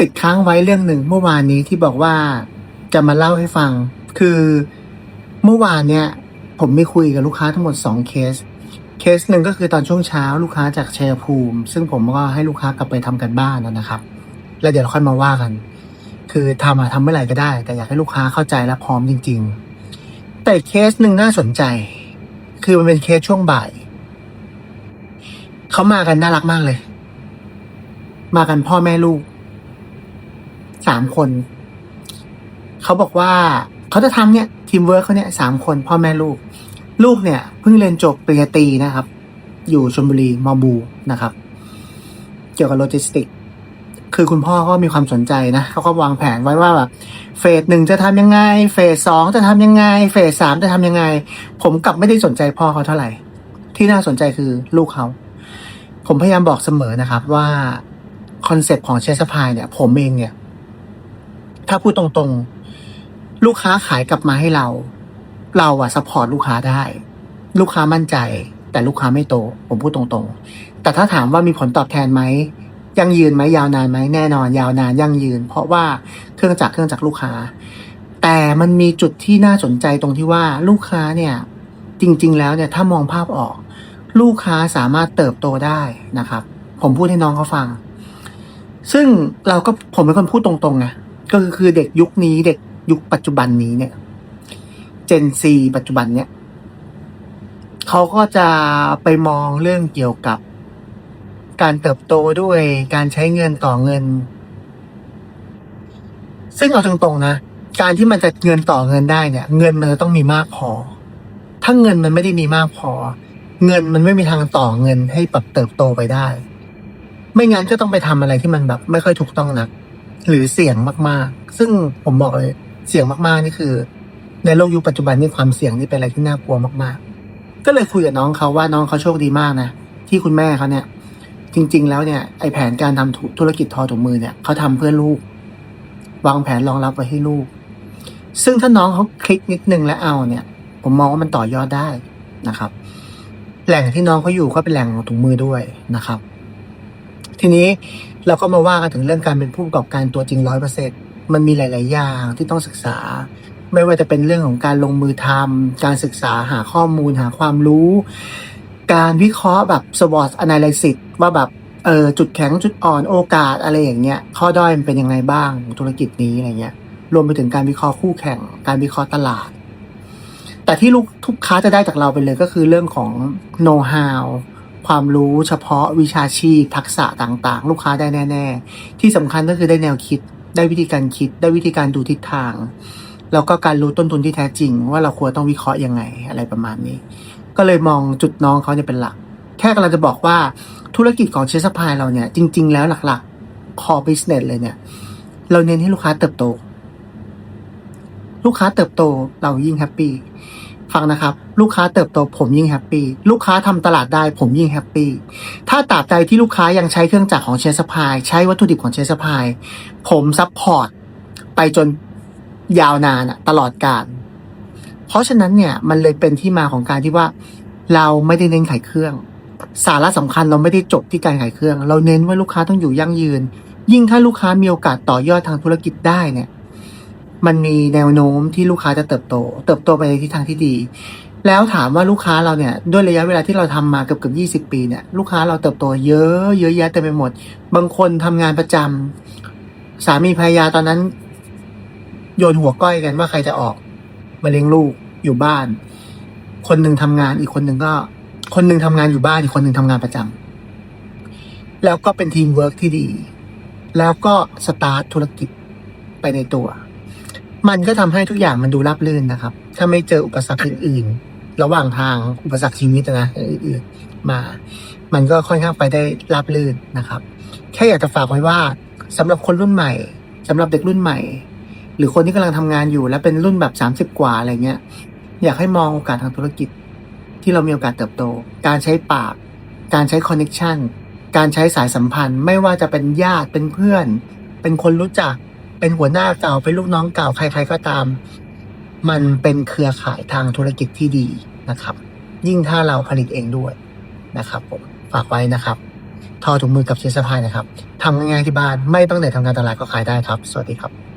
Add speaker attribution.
Speaker 1: ติดค้างไว้เรื่องหนึ่งเมื่อวานนี้ที่บอกว่าจะมาเล่าให้ฟัง คือเมื่อวานเนี่ยผมไม่คุยกับลูกค้าทั้งหมดสองเคส เคสหนึ่งก็คือตอนช่วงเช้าลูกค้าจากชัยภูมิ ซึ่งผมก็ให้ลูกค้ากลับไปทำกันบ้านนะครับ แล้วเดี๋ยวเราค่อยมาว่ากัน คือทำอะทำเมื่อไหร่ก็ได้ แต่อยากให้ลูกค้าเข้าใจและพร้อมจริง ๆ แต่เคสหนึ่งน่าสนใจ คือมันเป็นเคสช่วงบ่ายเขามากันน่ารักมากเลย มากันพ่อแม่ลูก สามคน เขาบอกว่าเขาจะทำเนี่ยทีมเวิร์กเขาเนี่ยสามคนพ่อแม่ลูก ลูกเนี่ยเพิ่งเรียนจบปริญญาตรีนะครับ อยู่ชลบุรีมอบูนะครับ เกี่ยวกับโลจิสติก คือคุณพ่อก็มีความสนใจนะเขาก็วางแผนไว้ว่าแบบเฟสหนึ่งจะทำยังไง เฟสสองจะทำยังไง เฟสสามจะทำยังไง ผมกลับไม่ได้สนใจพ่อเขาเท่าไหร่ ที่น่าสนใจคือลูกเขา ผมพยายามบอกเสมอนะครับว่าคอนเซปต์ของเชสพายเนี่ย ผมเองเนี่ย ถ้าพูดตรงๆ ลูกค้าขายกลับมาให้เรา เราอะซัพพอร์ตลูกค้าได้ ลูกค้ามั่นใจ แต่ลูกค้าไม่โต ผมพูดตรงๆ แต่ถ้าถามว่ามีผลตอบแทนไหมยั่งยืนไหมยาวนานไหมแน่นอน ยาวนานยั่งยืน เพราะว่าเครื่องจักรเครื่องจักรลูกค้า แต่มันมีจุดที่น่าสนใจตรงที่ว่าลูกค้าเนี่ยจริง ๆ แล้วเนี่ยถ้ามองภาพออก ลูกค้าสามารถเติบโตได้นะครับ ผมพูดให้น้องเขาฟัง ซึ่งเราก็ผมเป็นคนพูดตรงๆไง ก็คือคือเด็กยุคนี้เด็กยุคปัจจุบันนี้เนี่ย เจนซีปัจจุบันเนี่ยเขาก็จะไปมองเรื่องเกี่ยวกับการเติบโตด้วยการใช้เงินต่อเงิน ซึ่งเอาตรงๆนะ การที่มันจะเงินต่อเงินได้เนี่ย เงินมันจะต้องมีมากพอ ถ้าเงินมันไม่ได้มีมากพอ เงินมันไม่มีทางต่อเงินให้ปรับเติบโตไปได้ ไม่งั้นก็ต้องไปทำอะไรที่มันแบบ ไม่ค่อยถูกต้องนัก หรือเสี่ยงมากๆ ซึ่งผมบอกเลยเสี่ยงมากๆนี่คือ ในโลกยุคปัจจุบันนี่ความเสี่ยงนี่เป็นอะไรที่น่ากลัวมากๆ ก็เลยคุยกับน้องเขาว่าน้องเขาโชคดีมากนะที่คุณแม่เขาเนี่ย จริง ๆ แล้วเนี่ยไอแผนการทำธุธุรกิจทอถุงมือเนี่ยเขาทำเพื่อลูก วางแผนรองรับไว้ให้ลูก ซึ่งถ้าน้องเขาคลิกนิดนึงแล้วเอาเนี่ย ผมมองว่ามันต่อยอดได้นะครับ แหล่งที่น้องเขาอยู่ก็เป็นแหล่งของถุงมือด้วยนะครับ ทีนี้ เราก็มาว่ากันถึงเรื่องการเป็นผู้ประกอบการตัวจริงร้อยเปอร์เซ็นต์มันมีหลาย ๆ อย่างที่ต้องศึกษา ไม่ว่าจะเป็นเรื่องของการลงมือทำการศึกษาหาข้อมูลหาความรู้ การวิเคราะห์แบบ SWOT analysis ว่าแบบเออจุดแข็งจุดอ่อนโอกาสอะไรอย่างเงี้ยข้อด้อยมันเป็นยังไงบ้างของธุรกิจนี้อะไรเงี้ยรวมไปถึงการวิเคราะห์คู่แข่ง การวิเคราะห์ตลาด แต่ที่ลูกทุกค้าจะได้จากเราไปเลยก็คือเรื่องของ know how ความรู้เฉพาะวิชาชีพ ทักษะต่างๆ ลูกค้าได้แน่ ๆ ที่สำคัญก็คือได้แนวคิด ได้วิธีการคิด ได้วิธีการดูทิศทาง แล้วก็การรู้ต้นทุนที่แท้จริง ว่าเราควรต้องวิเคราะห์ยังไงอะไรประมาณนี้ ก็เลยมองจุดน้องเขาเนี่ยเป็นหลัก แค่กำลังจะบอกว่าธุรกิจของเชสพายเราเนี่ยจริง ๆ แล้วหลักๆ core business เลยเนี่ย เราเน้นให้ลูกค้าเติบโต ลูกค้าเติบโตเรายิ่งแฮปปี้ ฟังนะครับ ลูกค้าเติบโตผมยิ่งแฮปปี้ลูกค้าทำตลาดได้ผมยิ่งแฮปปี้ถ้าตราบใดที่ลูกค้ายังใช้เครื่องจักรของเชสพายใช้วัตถุดิบของเชสพายผมซัพพอร์ตไปจนยาวนานอะตลอดการ เพราะฉะนั้นเนี่ยมันเลยเป็นที่มาของการที่ว่า เราไม่ได้เน้นขายเครื่อง สาระสำคัญเราไม่ได้จบที่การขายเครื่อง เราเน้นว่าลูกค้าต้องอยู่ยั่งยืน ยิ่งถ้าลูกค้ามีโอกาสต่อยอดทางธุรกิจได้เนี่ย มันมีแนวโน้มที่ลูกค้าจะเติบโต เติบโตไปในทิศทางที่ดี แล้วถามว่าลูกค้าเราเนี่ยด้วยระยะเวลาที่เราทำมาเกือบเกือบยี่สิบปีเนี่ยลูกค้าเราเติบโตเยอะเยอะแยะเต็มไปหมด บางคนทำงานประจำสามีภรรยาตอนนั้น โยนหัวก้อยกันว่าใครจะออกมาเลี้ยงลูกอยู่บ้าน คนหนึ่งทำงานอีกคนหนึ่งก็ คนหนึ่งทำงานอยู่บ้านอีกคนหนึ่งทำงานประจำแล้วก็เป็นทีมเวิร์กที่ดี แล้วก็สตาร์ทธุรกิจไปในตัว มันก็ทำให้ทุกอย่างมันดูราบรื่นนะครับ ถ้าไม่เจออุปสรรคอื่น ๆ ระหว่างทางอุปสรรคชีวิตนะอื่นๆมา มันก็ค่อนข้างไปได้ราบรื่นนะครับ แค่อยากจะฝากไว้ว่าสำหรับคนรุ่นใหม่สำหรับเด็กรุ่นใหม่ หรือคนที่กำลังทำงานอยู่ และเป็นรุ่นแบบสามสิบกว่าอะไรเงี้ย อยากให้มองโอกาสทางธุรกิจ ที่เรามีโอกาสเติบโต การใช้ปาก การใช้คอนเน็ชันการใช้สายสัมพันธ์ ไม่ว่าจะเป็นญาติเป็นเพื่อน เป็นคนรู้จัก เป็นหัวหน้าเก่าเป็นลูกน้องเก่าใคร ๆ ก็ตาม มันเป็นเครือข่ายทางธุรกิจที่ดีนะครับ ยิ่งถ้าเราผลิตเองด้วยนะครับผมฝากไว้นะครับ ทอถุงมือกับเชสพายนะครับทำง่ายๆที่บ้านไม่ต้องเหนื่อยทำงานตลาดก็ขายได้ครับ สวัสดีครับ